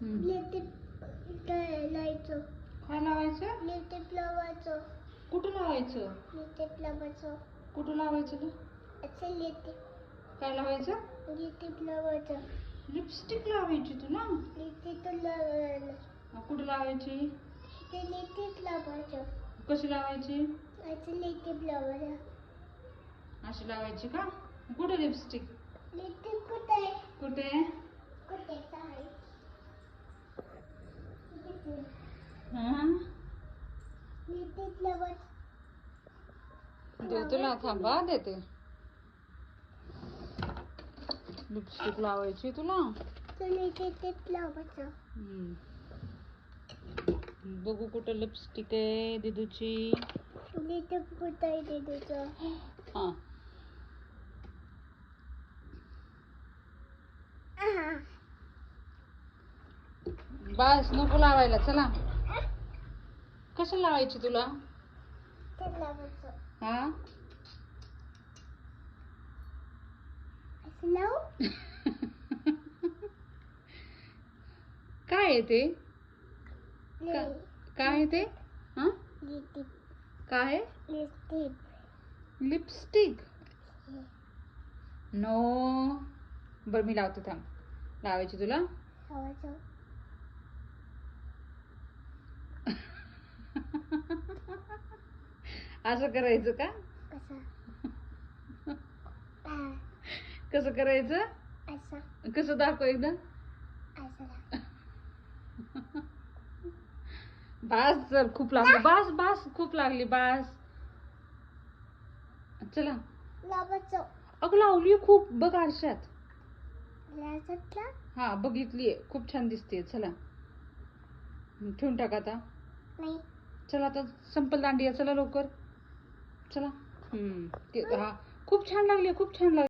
लिटिप लावायचं काय लावायचं? लिटिप लावायचं कुठं लावायचं? लिटिप लावायचं कुठं लावायचं ग? असं लिटिप. काय लावायचं? लिटिप लावायचं लिपस्टिक लावायची तुला लिटिप लावायचं मग कुठं लावायची? ते लिटिप लावायचं. कशी लावायची? असं लिटिप लावायचं अशी लावायची का? कुठं लिपस्टिक? लिटिप कुठे आहे? कुठे कुठे आहे हा लिटिप लावायचं दे तुला थांबा देते. लिपस्टिक लावायची तुला. बघू कुठं लिपस्टिक आहे दिदूची. कुठे आहे दीदीचं? हा. बस नको लावायला चला. कसं लावायची तुला? हा? काय आहे ते? काय आहे ते? हा? काय लिपस्टिक. नो. बरं मी लावते थांब. लावायची तुला लावायचं असं करायचं का? कसं करायचं? कसं दाखव एकदा. असं लाव. बास चल खूप लागली. बास बास खूप लागली बास. चला. अगं लावली खूप. बघ आरशात. हा बघितलीये. खूप छान दिसते चला. ठेवून टाक आता. नाही. चला आता. संपल दांडिया. चला लवकर. चला. हम्म. ते हा. खूप छान लागली खूप छान लागली.